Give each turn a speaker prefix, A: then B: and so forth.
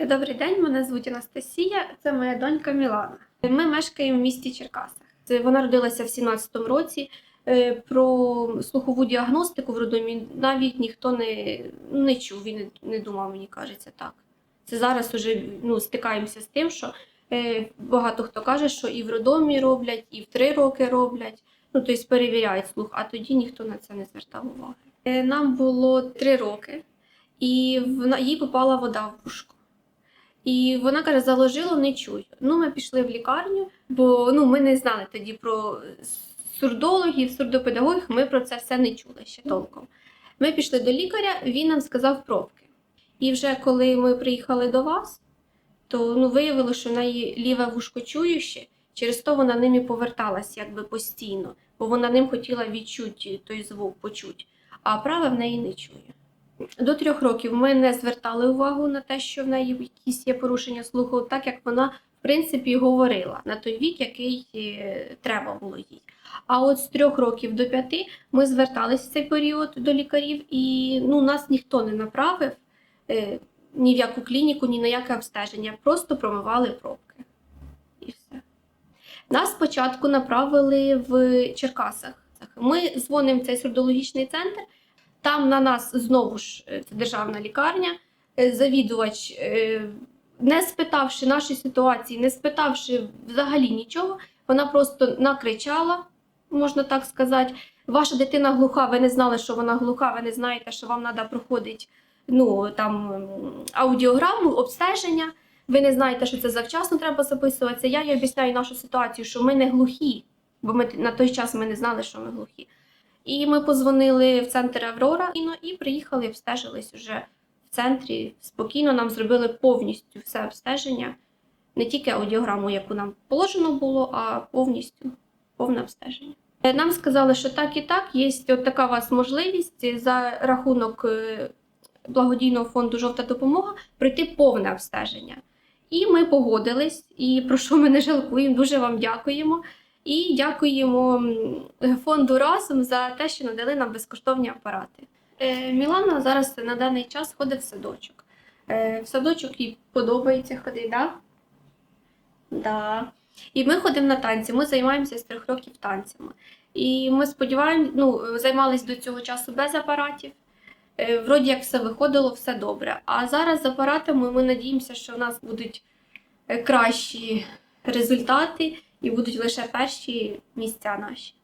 A: Добрий день, мене звуть Анастасія, це моя донька Мілана. Ми мешкаємо в місті Черкасах. Вона родилася в 17-му році. Е, Про слухову діагностику в роддомі навіть ніхто не, не чув, він не, не думав, мені кажеться так. Це зараз вже ну, стикаємося з тим, що е, багато хто каже, що і в роддомі роблять, і в три роки роблять. Ну, тобто перевіряють слух, а тоді ніхто на це не звертав уваги. Е, Нам було три роки, і в їй попала вода в вушко. І вона каже, заложило, не чую. Ну, ми пішли в лікарню, бо ну, ми не знали тоді про сурдологів, сурдопедагогів, ми про це все не чули ще толком. Ми пішли до лікаря, він нам сказав пробки. І вже коли ми приїхали до вас, то ну, виявилося, що в неї ліве вушко чующе, через то вона ним і поверталась якби постійно, бо вона ним хотіла відчути той звук, почути, а праве в неї не чує. До трьох років ми не звертали увагу на те, що в неї якісь є порушення слуху, так як вона, в принципі, говорила на той вік, який е, треба було їй. А от з трьох років до п'яти ми зверталися в цей період до лікарів, і ну, нас ніхто не направив е, ні в яку клініку, ні на яке обстеження, просто промивали пробки. І все. Нас спочатку направили в Черкасах. Ми дзвонимо в цей сурдологічний центр. Там на нас знову ж е, це державна лікарня, е, завідувач, е, не спитавши нашої ситуації, не спитавши взагалі нічого, вона просто накричала, можна так сказати. Ваша дитина глуха, ви не знали, що вона глуха, ви не знаєте, що вам треба проходити ну, там, аудіограму, обстеження. Ви не знаєте, що це завчасно треба записуватися. Я їй об'ясняю нашу ситуацію, що ми не глухі, бо ми на той час ми не знали, що ми глухі. І ми позвонили в центр Аврора і, приїхали, обстежились уже в центрі. Спокійно нам зробили повністю все обстеження, не тільки аудіограму, яку нам положено було, а повністю повне обстеження. Е, Нам сказали, що так і так, є от така у вас можливість за рахунок е, благодійного фонду Жовта допомога пройти повне обстеження. І ми погодились, і про що ми не жалкуємо, дуже вам дякуємо. І дякуємо фонду разом за те, що надали нам безкоштовні апарати. Е, Мілана зараз на даний час ходить в садочок. Е, в садочок їй подобається ходити, да? Да. І ми ходимо на танці. Ми займаємося з трьох років танцями. І ми сподіваємося, ну, займалися до цього часу без апаратів. Е, Вроді як все виходило, все добре. А зараз з апаратами ми надіємося, що в нас будуть кращі результати і будуть лише перші місця наші.